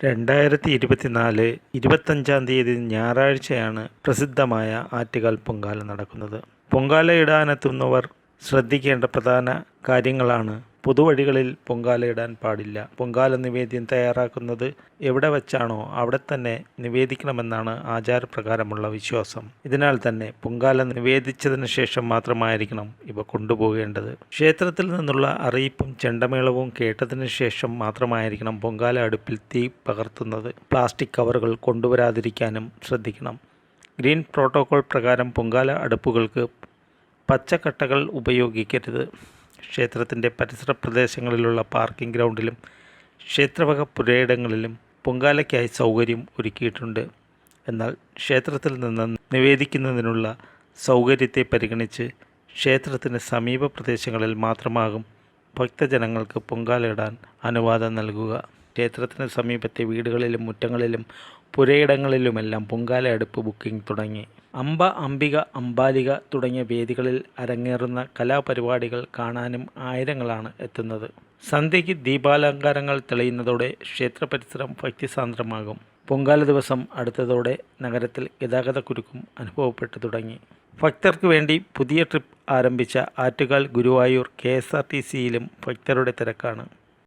രണ്ടായിരത്തി ഇരുപത്തിനാല് ഇരുപത്തഞ്ചാം തീയതി ഞായറാഴ്ചയാണ് പ്രസിദ്ധമായ ആറ്റുകാൽ പൊങ്കാല നടക്കുന്നത്. പൊങ്കാല ഇടാനെത്തുന്നവർ ശ്രദ്ധിക്കേണ്ട പ്രധാന കാര്യങ്ങളാണ് പൊതുവഴികളിൽ പൊങ്കാല ഇടാൻ പാടില്ല. പൊങ്കാല നിവേദ്യം തയ്യാറാക്കുന്നത് എവിടെ വെച്ചാണോ അവിടെ തന്നെ നിവേദിക്കണമെന്നാണ് ആചാരപ്രകാരമുള്ള വിശ്വാസം. ഇതിനാൽ തന്നെ പൊങ്കാല നിവേദിച്ചതിന് ശേഷം മാത്രമായിരിക്കണം ഇവ കൊണ്ടുപോകേണ്ടത്. ക്ഷേത്രത്തിൽ നിന്നുള്ള അറിയിപ്പും ചെണ്ടമേളവും കേട്ടതിന് ശേഷം മാത്രമായിരിക്കണം പൊങ്കാല അടുപ്പിൽ തീ പകർത്തുന്നത്. പ്ലാസ്റ്റിക് കവറുകൾ കൊണ്ടുവരാതിരിക്കാനും ശ്രദ്ധിക്കണം. ഗ്രീൻ പ്രോട്ടോകോൾ പ്രകാരം പൊങ്കാല അടുപ്പുകൾക്ക് പച്ചക്കട്ടകൾ ഉപയോഗിക്കരുത്. ക്ഷേത്രത്തിന്റെ പരിസര പ്രദേശങ്ങളിലുള്ള പാർക്കിംഗ് ഗ്രൗണ്ടിലും ക്ഷേത്രവക പുരയിടങ്ങളിലും പൊങ്കാലയ്ക്കായി സൗകര്യം ഒരുക്കിയിട്ടുണ്ട്. എന്നാൽ ക്ഷേത്രത്തിൽ നിന്ന് നിവേദിക്കുന്നതിനുള്ള സൗകര്യത്തെ പരിഗണിച്ച് ക്ഷേത്രത്തിന് സമീപ പ്രദേശങ്ങളിൽ മാത്രമാകും ഭക്തജനങ്ങൾക്ക് പൊങ്കാലയിടാൻ അനുവാദം നൽകുക. ക്ഷേത്രത്തിന് സമീപത്തെ വീടുകളിലും മുറ്റങ്ങളിലും പുരയിടങ്ങളിലുമെല്ലാം പൊങ്കാല അടുപ്പ് ബുക്കിംഗ് തുടങ്ങി. അംബ അംബിക അംബാലിക തുടങ്ങിയ വേദികളിൽ അരങ്ങേറുന്ന കലാപരിപാടികൾ കാണാനും ആയിരങ്ങളാണ് എത്തുന്നത്. സന്ധ്യയ്ക്ക് ദീപാലങ്കാരങ്ങൾ തെളിയുന്നതോടെ ക്ഷേത്ര പരിസരം ഭക്തിസാന്ദ്രമാകും. പൊങ്കാല ദിവസം അടുത്തതോടെ നഗരത്തിൽ ഗതാഗതക്കുരുക്കും അനുഭവപ്പെട്ടു തുടങ്ങി. ഭക്തർക്ക് വേണ്ടി പുതിയ ട്രിപ്പ് ആരംഭിച്ച Attukal Guruvayur K S R T സിയിലും ഭക്തരുടെ തിരക്കാണ്.